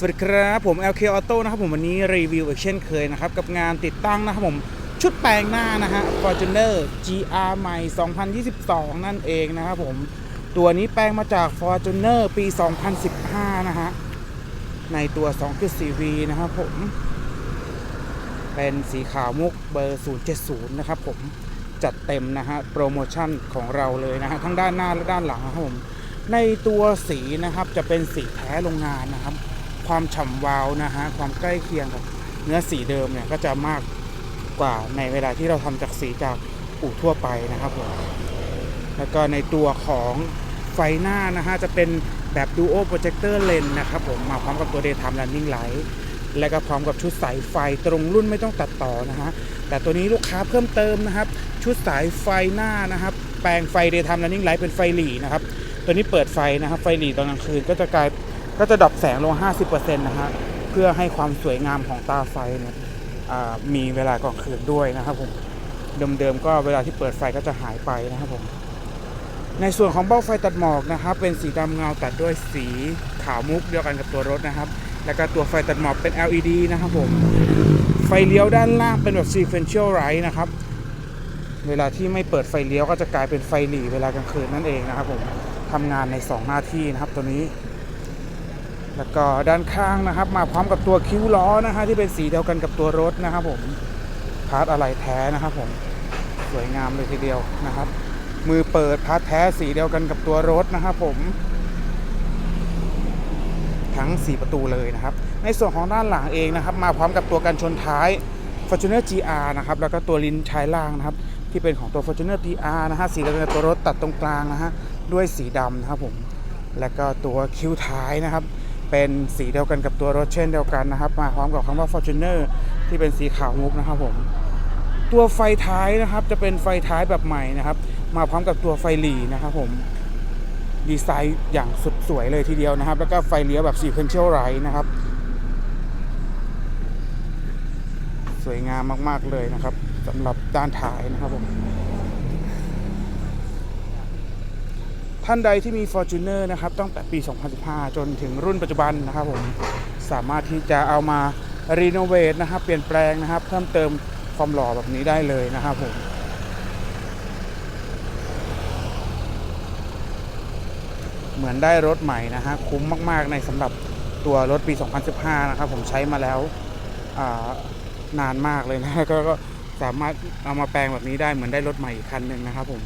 สวัสดีครับผม LK Auto นะครับผมวันนี้รีวิวอีกเช่นเคยนะครับ กับงานติดตั้งนะครับผมชุดแปลงหน้านะฮะ Fortuner GR ใหม่ 2022 นั่นเองนะครับผมตัวนี้แปลงมาจาก Fortuner ปี 2015 นะฮะ ในตัว 2.4V นะครับผม เป็นสีขาวมุกเบอร์ 070 นะครับผมจัดเต็มนะฮะ โปรโมชั่นของเราเลยนะฮะ ทั้งด้านหน้าและด้านหลังนะครับผมในตัวสีนะครับจะเป็นสีแท้โรงงานนะครับ ความฉ่ำวาวนะฮะความใกล้เคียงกับเนื้อสีเดิมเนี่ยก็จะมากกว่าในเวลาที่เราทำจากสีจากอู่ทั่วไปนะครับผมแล้วก็ในตัวของไฟหน้านะฮะจะเป็นแบบ Duo Projector Lens นะครับผมมาพร้อมกับตัว Daytime Running Light และก็พร้อมกับชุดสายไฟตรงรุ่นไม่ต้องตัดต่อนะฮะแต่ตัวนี้ลูกค้าเพิ่มเติมนะครับ ชุดสายไฟหน้านะครับ แปลงไฟ Daytime Running Light เป็นไฟหลีนะครับ ตัวนี้เปิดไฟนะครับ ไฟหลีตอนกลางคืนก็จะกลาย ก็จะดับแสงลง 50%นะฮะเพื่อให้ความสวยงามของตาไฟเนี่ยมีเวลากลางคืนด้วยนะครับผมเดิมๆก็เวลาที่เปิดไฟก็จะหายไปนะครับผมในส่วนของเบ้าไฟตัดหมอกนะครับ เป็นสีดำเงาตัดด้วยสีขาวมุกเดียวกันกับตัวรถนะครับ แล้วก็ตัวไฟตัดหมอกเป็น LED นะครับผมไฟเลี้ยวด้านล่างเป็นแบบ sequential light นะครับ เวลาที่ไม่เปิดไฟเลี้ยวก็จะกลายเป็นไฟหลีเวลากลางคืนนั่นเองนะครับผมทำงานใน 2 หน้าที่นะครับตัวนี้ แล้วก็ด้านข้างนะครับ มาพร้อมกับตัวคิ้วล้อนะฮะที่เป็นสีเดียวกันกับตัวรถนะครับผมพาร์ทอะไรแท้นะครับผมสวยงามเลยทีเดียวนะครับ มือเปิดพาร์ทแท้สีเดียวกันกับตัวรถนะครับผม ทั้ง 4 ประตูเลยนะครับ ในส่วนของด้านหลังเองนะครับ มาพร้อมกับตัวกันชนท้าย Fortuner GR นะครับแล้วก็ตัวลิ้นชายล่างนะครับ ที่เป็นของตัว Fortuner GR นะฮะสีเดียวกันกับตัวรถตัดตรงกลางนะฮะด้วยสีดำนะครับผม แล้วก็ตัวคิ้วท้ายนะครับ เป็นสีเดียวกันกับตัวรถเช่นเดียวกันนะครับ มาพร้อมกับคำว่า Fortuner ที่เป็นสีขาวมุกนะครับผมตัวไฟท้ายนะครับจะเป็นไฟท้ายแบบใหม่นะครับ มาพร้อมกับตัวไฟหลีนะครับผมดีไซน์อย่างสุดสวยเลยทีเดียวนะครับ แล้วก็ไฟเลี้ยวแบบ sequential light นะครับ สวยงามมากๆเลยนะครับสำหรับด้านท้ายนะครับผม ท่านใดที่มี Fortuner นะครับตั้งแต่ปี 2015 จนถึงรุ่นปัจจุบันนะครับผมสามารถที่จะเอามารีโนเวทนะครับเปลี่ยนแปลงนะครับ เพิ่มเติมความหล่อแบบนี้ได้เลยนะครับผมเหมือนได้รถใหม่นะฮะคุ้มมาก ๆ ในสำหรับตัวรถปี 2015 นะครับ ผมใช้มาแล้วนานมากเลยนะก็สามารถเอามาแปลงแบบนี้ได้เหมือนได้รถใหม่อีกคันหนึ่งนะครับผม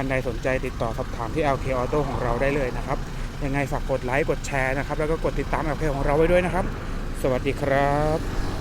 ท่านใดสนใจติดต่อสอบถามที่ LK Auto ของเราได้เลยนะครับ ยังไงฝากกดไลค์กดแชร์นะครับ แล้วก็กดติดตาม LK ของเราไว้ด้วยนะครับ สวัสดีครับ